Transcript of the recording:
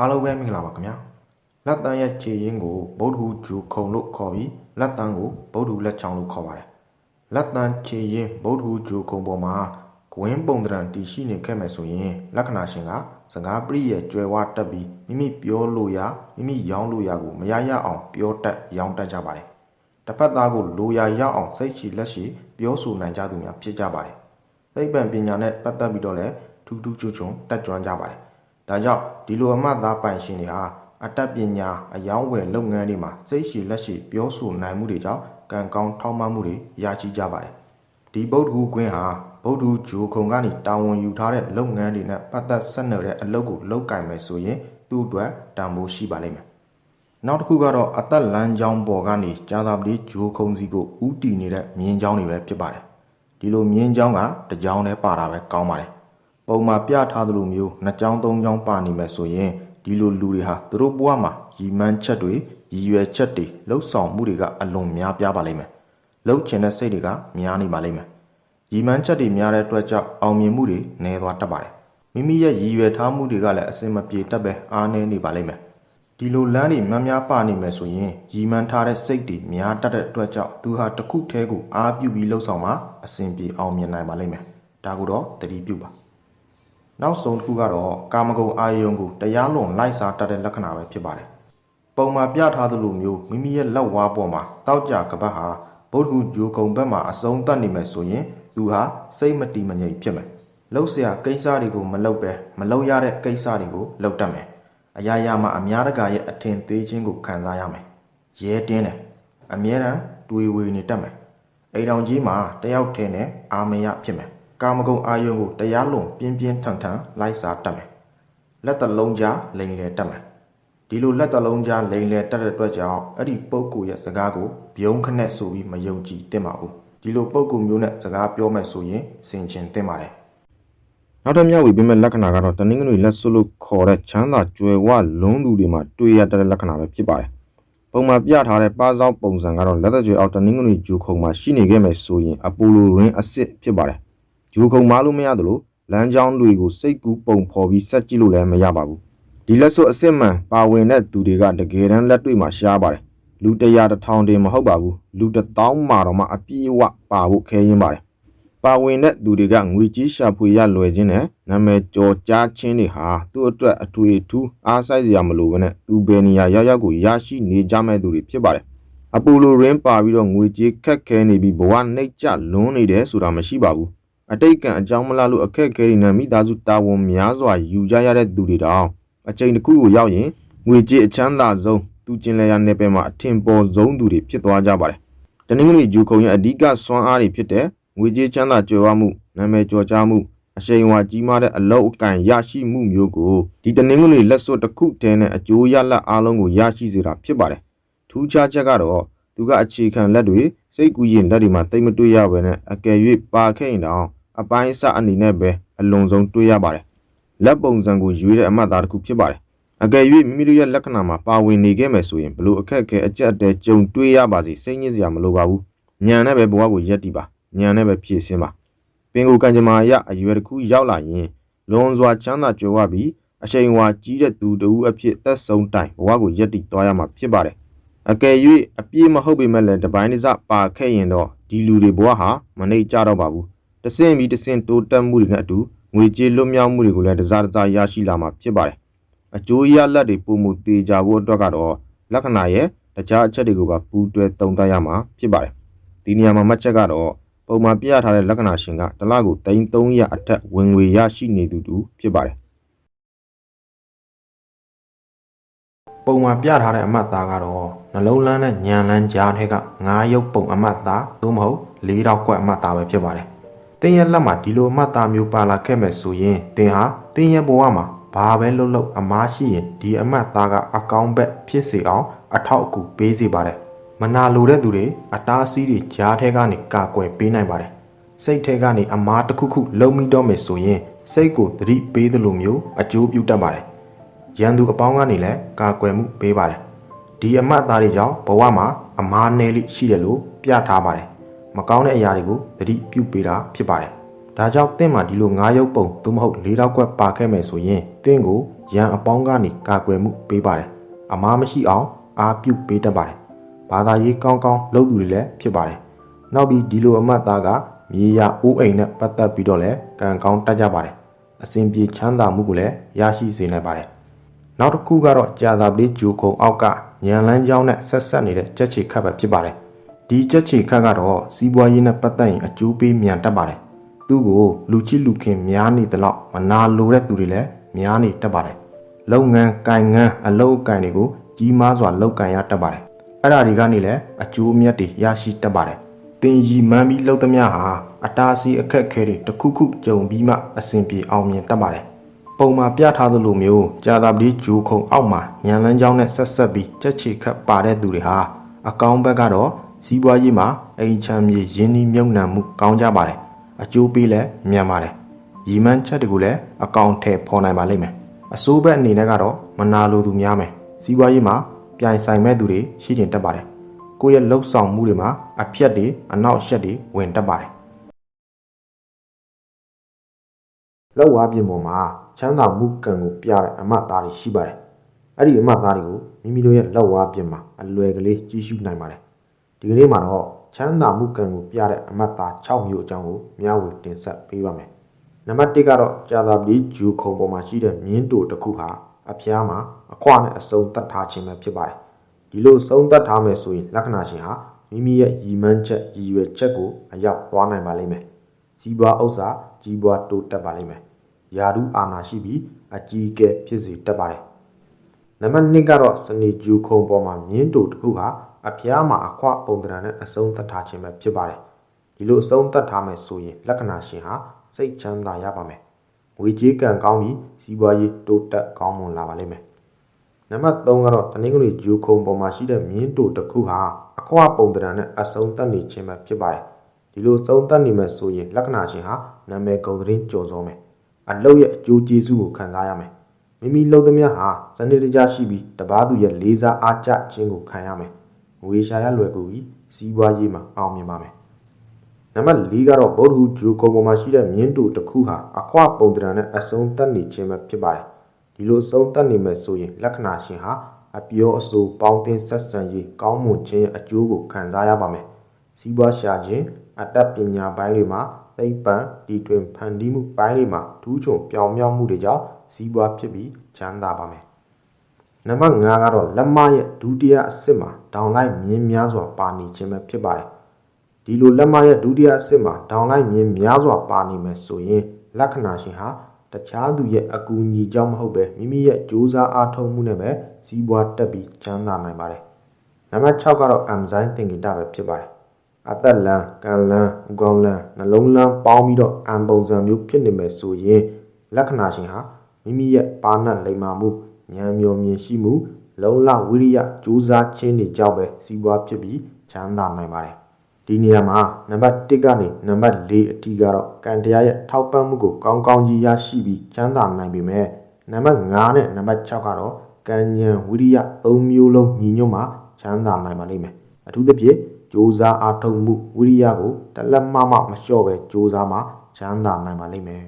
အားလုံးပဲမင်္ဂလာပါခင်ဗျာလက်တန်းရဲ့ခြေရင်းကိုဗုဒ္ဓဟူဂျူခုံလို့ခေါ်ပြီးလက်တန်းကိုဗုဒ္ဓဟူလက်ချောင်းလို့ခေါ်ပါတယ်လက်တန်းခြေရင်းဗုဒ္ဓဟူဂျူခုံပေါ်မှာဂဝင်းပုံတရံတည်ရှိနေခဲ့မယ်ဆိုရင်လက္ခဏာရှင်ကစကားပရိရဲ့ကျွယ်ဝတက်ပြီးမိမိပြောလို့ရမိမိရောင်းလို့ရကိုမရရအောင်ပြောတတ်ရောင်းတတ်ကြပါတယ်တစ်ဖက်သားကိုလိုရာရအောင်စိတ်ချလက်ရှိပြောဆိုနိုင်ကြသူများဖြစ်ကြပါတယ်သိပ္ပံပညာနဲ့ပတ်သက်ပြီးတော့လည်းထူးထူးချွတ်ချွန်တက်ကြွကြပါတယ် ဒါကြောင့်ဒီလိုအမှတ်သားပိုင်ရှင်တွေဟာအတတ်ပညာအယောင်းဝယ်လုပ်ငန်းတွေမှာစိတ်ရှိလက်ရှိပြောဆိုနိုင်မှုတွေကြောင့်ကံကောင်းထောက်မှမှုတွေရရှိကြပါတယ်။ဒီဗုဒ္ဓဟူကွင်းဟာဗုဒ္ဓဟူဂျိုခုံကနေတာဝန်ယူထားတဲ့လုပ်ငန်းတွေနဲ့ပတ်သက်ဆက်နွယ်တဲ့အလုပ်ကိုလုပ်ကင်မယ်ဆိုရင်သူ့အတွက်တန်ဖိုးရှိပါလိမ့်မယ်။နောက်တစ်ခုကတော့အသက်လမ်းကြောင်းပေါ်ကနေကြာသာပတိဂျိုခုံစီကိုဥတီနေတဲ့မြင်းကြောင်းတွေပဲဖြစ်ပါတယ်။ဒီလိုမြင်းကြောင်းကတစ်ကြောင်းနဲ့ပါတာပဲကောင်းပါတယ်။ ပုံမှာပြထားသလိုမျိုးနှစ်ကြောင်းသုံးကြောင်းပါနေမယ်ဆိုရင်ဒီလိုလူတွေဟာသူတို့ဘဝမှာရည်မှန်းချက်တွေရည်ရွယ်ချက်တွေလှုပ်ဆောင်မှုတွေကအလွန်များပြားပါလိမ့်မယ်။လှုပ်ချင်တဲ့စိတ်တွေကများနေပါလိမ့်မယ်။ရည်မှန်းချက်တွေများတဲ့အတွက်ကြောင့်အောင်မြင်မှုတွေနည်းသွားတတ်ပါတယ်။မိမိရဲ့ရည်ရွယ်ထားမှုတွေကလည်းအစင်မပြေတတ်ပဲအားနည်းနေပါလိမ့်မယ်။ဒီလိုလမ်းတွေများများပါနေမယ်ဆိုရင်ရည်မှန်းထားတဲ့စိတ်တွေများတတ်တဲ့အတွက်ကြောင့်သူဟာတစ်ခုတည်းကိုအားပြုပြီးလှုပ်ဆောင်မှအစင်ပြေအောင်မြင်နိုင်ပါလိမ့်မယ်။ဒါကိုတော့သတိပြုပါ။ နောက်ဆုံးတစ်ခုကတော့ကာမဂုဏ်အာယုံကိုတရားလွန်လိုက်စားတတ်တဲ့လက္ခဏာပဲဖြစ်ပါတယ်ပုံမှာပြထားသလိုမျိုးမိမိရဲ့လက်ဝါးပေါ်မှာတောက်ကြကပတ်ဟာဗုဒ္ဓဂုဂျိုကုံဘက်မှာအဆုံးတတ်နေမယ်ဆိုရင်သူဟာစိတ်မတည်မငြိမ်ဖြစ်မယ်လှုပ်ရှားကိစ္စတွေကိုမလှုပ်ပဲမလှုပ်ရတဲ့ကိစ္စတွေကိုလှုပ်တတ်မယ်အရာရာမှာအများတကာရဲ့အထင်သေးခြင်းကိုခံစားရမယ်ရဲတင်းတယ်အမြဲတမ်းတွေးဝေနေတတ်မယ်အိမ်တော်ကြီးမှာတယောက်ထဲနဲ့အာမရဖြစ်မယ် ကာမဂုဏ်အာယုံကိုတရားလွန်ပြင်းပြင်းထန်ထန်လိုက်စားတတ်မယ်။လက်တလုံးကြားလိန်လေတတ်မယ်။ဒီလိုလက်တလုံးကြားလိန်လေတတ်တဲ့အတွက်ကြောင့်အဲ့ဒီပုဂ္ဂိုလ်ရဲ့စကားကိုပြုံးခနဲ့ဆိုပြီးမယုံကြည်သင့်ပါဘူး။ဒီလိုပုဂ္ဂိုလ်မျိုးနဲ့စကားပြောမယ်ဆိုရင်စင်ချင်သင့်ပါတယ်။နောက်တစ်မြောက်ဝေပေးမဲ့လက္ခဏာကတော့တနင်္ဂနွေလက်စွပ်လို့ခေါ်တဲ့ချမ်းသာကြွယ်ဝလွန်းသူတွေမှာတွေ့ရတဲ့လက္ခဏာပဲဖြစ်ပါတယ်။ပုံမှာပြထားတဲ့ပါးစောင်းပုံစံကတော့လက်သက်ကြွယ်အောက်တနင်္ဂနွေဂျူခုံမှာရှိနေခဲ့မယ်ဆိုရင်အပိုလိုရင်းအစ်စ်ဖြစ်ပါတယ်။ ဂျူခုံမားလို့မရသလိုလမ်းကြောင်းတွေကိုစိတ်ကူးပုံဖော်ပြီးဆက်ကြည့်လို့လည်းမရပါဘူး။ဒီလက်စွပ်အစ်စ်မှန်ပါဝင်တဲ့သူတွေကတကယ်တမ်းလက်တွေ့မှာရှားပါတယ်။လူတရာတစ်ထောင်တင်မဟုတ်ပါဘူး။လူတစ်သောင်းမှာတော့မှအပြည့်အဝပါဖို့ခဲရင်ပါတယ်။ပါဝင်တဲ့သူတွေကငွေကြီးရှာဖွေရလွယ်ခြင်းနဲ့နာမည်ကျော်ကြားခြင်းတွေဟာသူ့အတွက်အထွေထူးအားဆိုင်စရာမလိုဘဲနဲ့သူဘယ်နေရာရောက်ရောက်ကိုရရှိနေကြမဲ့သူတွေဖြစ်ပါတယ်။အပူလိုရင်းပါပြီးတော့ငွေကြေးခက်ခဲနေပြီးဘဝနှိပ်ကျလွန်းနေတယ်ဆိုတာမရှိပါဘူး။ အတိတ်ကံအကြောင်းမလားလို့အခက်အခဲတွေနဲ့မိသားစုတာဝန်များစွာယူကြရတဲ့သူတွေတောင်အချိန်တစ်ခုကိုရောက်ရင်ငွေကြေးအချမ်းသာဆုံးသူကျင်လည်ရနယ်ပယ်မှာအထင်ပေါ်ဆုံးသူတွေဖြစ်သွားကြပါတယ်။တနင်္ဂနွေဂျူခုံရဲ့အဓိကစွမ်းအားတွေဖြစ်တဲ့ငွေကြေးချမ်းသာကြွယ်ဝမှုနာမည်ကျော်ကြားမှုအရှိန်အဝါကြီးမားတဲ့အလောက်အကန့်ရရှိမှုမျိုးကိုဒီတနင်္ဂနွေလက်စွပ်တစ်ခုတည်းနဲ့အကျိုးရလဒ်အားလုံးကိုရရှိစေတာဖြစ်ပါတယ်ထူးခြားချက်ကတော့သူကအခြေခံလက်တွေစိတ်ကူးရင်လက်တွေမှာတိတ်မတွေ့ရဘဲနဲ့အကယ်၍ပါခဲ့ရင်တောင် အပိုင်းအစအနေနဲ့ပဲအလွန်ဆုံးတွေ့ရပါတယ်လက်ပုံစံကိုရွေးတဲ့အမှတ်အသားတစ်ခုဖြစ်ပါတယ်အကယ်၍မိမိတို့ရဲ့လက္ခဏာမှာပါဝင်နေခဲ့မယ်ဆိုရင်ဘလို့အခက်အခဲအကျက်အတဲကြုံတွေ့ရပါစေစိတ်ညစ်စရာမလိုပါဘူးညံနဲ့ပဲဘဝကိုရက်တည်ပါညံနဲ့ပဲဖြည့်စင်းပါပင်ကိုကံကြမ္မာအရအရွယ်တစ်ခုရောက်လာရင်လွန်စွာချမ်းသာကြွယ်ဝပြီးအချိန်ဝါကြီးတဲ့သူတဦးအဖြစ်သက်ဆုံးတိုင်ဘဝကိုရက်တည်သွားရမှာဖြစ်ပါတယ်အကယ်၍အပြည့်မဟုတ်ပေမဲ့လည်းတပိုင်းတစ်စပါခဲ့ရင်တော့ဒီလူတွေဘဝဟာမနှိမ့်ကြတော့ပါဘူး တဆင့်ပြီးတဆင့်တိုးတက်မှုတွေနဲ့အတူငွေကြေးလွတ်မြောက်မှုတွေကိုလည်းတစားတစားရရှိလာမှာဖြစ်ပါတယ်အကျိုးရလဒ်တွေပုံမှုသေးကြဖို့အတွက်ကတော့လက္ခဏာရဲ့တခြားအချက်တွေကိုပါပူးတွဲသုံးသပ်ရမှာဖြစ်ပါတယ်။ဒီနေရာမှာမှတ်ချက်ကတော့ပုံမှန်ပြရထားတဲ့လက္ခဏာရှင်ကတစ်လကို300အထက်ဝင်ငွေရရှိနေသူတူဖြစ်ပါတယ်။ပုံမှန်ပြထားတဲ့အမှတ်သားကတော့နှလုံးလန်းနဲ့ညံလန်းကြားထဲက9ရုပ်ပုံအမှတ်သားသို့မဟုတ်၄တောက်ကွက်အမှတ်သားပဲဖြစ်ပါတယ်။ တင်းရဲ့လက်မှာဒီလိုအမှတ်သားမျိုးပါလာခဲ့မယ်ဆိုရင်တင်းဟာတင်းရဲ့ဘဝမှာဘာပဲလုပ်လို့အမားရှိရင်ဒီအမတ်သားကအကောင်းဘက်ဖြစ်စေအောင်အထောက်အကူပေးစေပါတယ်မနာလိုတဲ့သူတွေအတားအဆီးတွေကြားထဲကနေကာကွယ်ပေးနိုင်ပါတယ်စိတ်ထဲကနေအမားတစ်ခုခုလုံးမိတော့မယ်ဆိုရင်စိတ်ကိုသတိပေးသလိုမျိုးအကျိုးပြုတတ်ပါတယ်ရန်သူအပေါင်းကနေလည်းကာကွယ်မှုပေးပါတယ်ဒီအမတ်သားတွေကြောင့်ဘဝမှာအမားနယ်လိရှိတယ်လို့ပြထားပါတယ် မကောင်းတဲ့အရာတွေကိုသတိပြုပေးတာဖြစ်ပါတယ်ဒါကြောင့်တင့်မှာဒီလို၅ရုပ်ပုံသို့မဟုတ်၄တောက်ကွက်ပါခဲ့မယ်ဆိုရင်တင့်ကိုရန်အပေါင်းကနေကာကွယ်မှုပေးပါတယ်အမားမရှိအောင်အာပြုတ်ပေးတတ်ပါတယ်ဘာသာရေးကောင်းကောင်းလုပ်သူတွေလည်းဖြစ်ပါတယ်နောက်ပြီးဒီလိုအမတ်သားကမြေယာအိုးအိမ်နဲ့ပတ်သက်ပြီးတော့လည်းကံကောင်းတတ်ကြပါတယ်အစဉ်ပြေချမ်းသာမှုကိုလည်းရရှိစေနိုင်ပါတယ်နောက်တစ်ခုကတော့ကြာသာပလေးဂျူခုံအောက်ကညံလန်းချောင်းနဲ့ဆက်ဆက်နေတဲ့ကြက်ချီခတ်ပဲဖြစ်ပါတယ် ဒီကြက်ချီခတ်ကတော့စီးပွားရေးနဲ့ပတ်သက်ရင်အကျိုးပေးမြန်တတ်ပါတယ်သူ့ကိုလူချစ်လူခင်များနေသလောက်မနာလိုတဲ့သူတွေလည်းများနေတတ်ပါတယ်လုပ်ငန်းကိုင်ငန်းအလုပ်အကိုင်တွေကိုကြီးမားစွာလုပ်ကိုင်ရတတ်ပါတယ်အဲ့ဒါတွေကနေလည်းအကျိုးအမြတ်တွေရရှိတတ်ပါတယ်တင်ရီမှန်းပြီးလှုပ်သမျှဟာအတားအဆီးအခက်အခဲတွေတစ်ခုခုကြုံပြီးမှအဆင်ပြေအောင်မြင်တတ်ပါတယ်ပုံမှာပြထားသလိုမျိုးကြာသာပတိဂျိုခုံအောက်မှာညံလန်းချောင်းနဲ့ဆက်ဆက်ပြီးကြက်ချီခတ်ပါတဲ့သူတွေဟာအကောင်းဘက်ကတော့ စီးပွားရေးမှာအိမ်ချမ်းမြေရင်းနှီးမြုပ်နှံမှုကောင်းကြပါတယ်အကျိုးပေးလည်းမြန်ပါတယ်ရီမန်းချက်တွေကိုလည်းအကောင့်ထဲပေါ်နိုင်ပါလိမ့်မယ်အစိုးဘက်အနေနဲ့ကတော့မနာလိုသူများမယ်စီးပွားရေးမှာပြိုင်ဆိုင်မဲ့သူတွေရှိတင်တတ်ပါတယ်ကိုယ့်ရဲ့လှုပ်ဆောင်မှုတွေမှာအပြက်တွေအနောက်ရှက်တွေဝင်တတ်ပါတယ်လောက်ဝါပြင်ပေါ်မှာချမ်းသာမှုကံကိုပြတဲ့အမတ်သားတွေရှိပါတယ်အဲ့ဒီအမတ်သားတွေကိုမိမိတို့ရဲ့လောက်ဝါပြင်မှာအလွယ်ကလေးကြီးစုနိုင်ပါတယ် ဒီကနေ့မှာတော့ချမ်းသာမှုကံကိုပြတဲ့အမတ်သား6မျိုးအကြောင်းကိုမျှဝေတင်ဆက်ပေးပါမယ်နံပါတ်1ကတော့ကြာသာပတိဂျူခုံပေါ်မှာရှိတဲ့မြင်းတူတစ်ခုဟာအဖျားမှာအခွနဲ့အစုံတတ်ထားခြင်းပဲဖြစ်ပါတယ်ဒီလိုစုံတတ်ထားမယ်ဆိုရင်လက္ခဏာရှင်ဟာမိမိရဲ့ရည်မှန်းချက်ရည်ရွယ်ချက်ကိုအရောက်သွားနိုင်ပါလိမ့်မယ်စီးပွားဥစ္စာကြီးပွားတိုးတက်ပါလိမ့်မယ်ယာရုအာနာရှိပြီးအကြီးအကဲဖြစ်စေတတ်ပါတယ်နံပါတ်2ကတော့စနေဂျူခုံပေါ်မှာမြင်းတူတစ်ခုဟာ အဖျားမှာအခွပုံတရံနဲ့အစုံတတ်ထားခြင်းပဲဖြစ်ပါတယ်ဒီလိုအစုံတတ်ထားမယ်ဆိုရင်လက္ခဏာရှင်ဟာစိတ်ချမ်းသာရပါမယ်ငွေကြေးကံကောင်းပြီးစီးပွားရေးတိုးတက်ကောင်းမွန်လာပါလိမ့်မယ်နံပါတ်3ကတော့တနင်္ဂနွေဂျူခုံပေါ်မှာရှိတဲ့မြင်းတူတစ်ခုဟာအခွပုံတရံနဲ့အစုံတတ်နေခြင်းပဲဖြစ်ပါတယ်ဒီလိုစုံတတ်နေမယ်ဆိုရင်လက္ခဏာရှင်ဟာနာမည်ကုန်သတင်းကြော်စောမယ်အလုပ်ရဲ့အကျိုးကျေးဇူးကိုခံစားရမယ်မိမိလုပ်သမျှဟာစနစ်တကျရှိပြီးတပားသူရဲ့လေးစားအားကျခြင်းကိုခံရမယ် ငွေရှာရလွယ်ကူပြီးစီးပွားရေးမှာအောင်မြင်ပါမယ်နံပါတ်၄ကတော့ဗုဒ္ဓဟူဂျိုကုံပေါ်မှာရှိတဲ့မြင်းတူတစ်ခုဟာအခွပုံတရံနဲ့အစုံတက်နေခြင်းပဲဖြစ်ပါတယ်ဒီလိုအစုံတက်နေမယ်ဆိုရင်လက္ခဏာရှင်ဟာအပြောအဆိုပေါင်းတင်ဆက်ဆံရေးကောင်းမွန်ခြင်းအကျိုးကိုခံစားရပါမယ်စီးပွားရှာခြင်းအတတ်ပညာပိုင်းတွေမှာသိပ္ပံဒီတွင်ဖန်တီးမှုပိုင်းတွေမှာထူးချွန်ပြောင်မြောက်မှုတွေကြောင့်စီးပွားဖြစ်ပြီးချမ်းသာပါမယ် နံပါတ်5ကတော့လက်မရဲ့ဒုတိယအဆင့်မှာဒေါင်လိုက်မြင်းများစွာပါနေခြင်းပဲဖြစ်ပါတယ်ဒီလိုလက်မရဲ့ဒုတိယအဆင့်မှာဒေါင်လိုက်မြင်းများစွာပါနေမယ်ဆိုရင်လက္ခဏာရှင်ဟာတခြားသူရဲ့အကူအညီကြောင့်မဟုတ်ပဲမိမိရဲ့ကြိုးစားအားထုတ်မှုနဲ့ပဲစီးပွားတက်ပြီးချမ်းသာနိုင်ပါတယ်နံပါတ်6ကတော့ enzyme သင်္ကေတပဲဖြစ်ပါတယ်အသက်လန်းကံလန်းဥကောင်းလန်းနှလုံးလန်းပေါင်းပြီးတော့အံပုံစံမျိုးဖြစ်နေမယ်ဆိုရင်လက္ခဏာရှင်ဟာမိမိရဲ့ပါဏတ်လိမ္မာမှု ဉာဏ်မျောမြင်ရှိမှု လုံလဝိရိယကြိုးစားခြင်းတွေကြောင့်ပဲစီးပွားဖြစ်ပြီးချမ်းသာနိုင်ပါတယ်ဒီနေရာမှာနံပါတ်1ကနေနံပါတ်4အထိကတော့ကံတရားရဲ့ထောက်ပံ့မှုကိုကောင်းကောင်းကြီးရရှိပြီးချမ်းသာနိုင်ပေမဲ့နံပါတ်5နဲ့နံပါတ်6ကတော့ကံဉဏ်ဝိရိယ၃မျိုးလုံးညီညွတ်မှချမ်းသာနိုင်ပါလိမ့်မယ်အထူးသဖြင့်ကြိုးစားအားထုတ်မှုဝိရိယကိုတလက်မမမလျှော့ပဲကြိုးစားမှချမ်းသာနိုင်ပါလိမ့်မယ်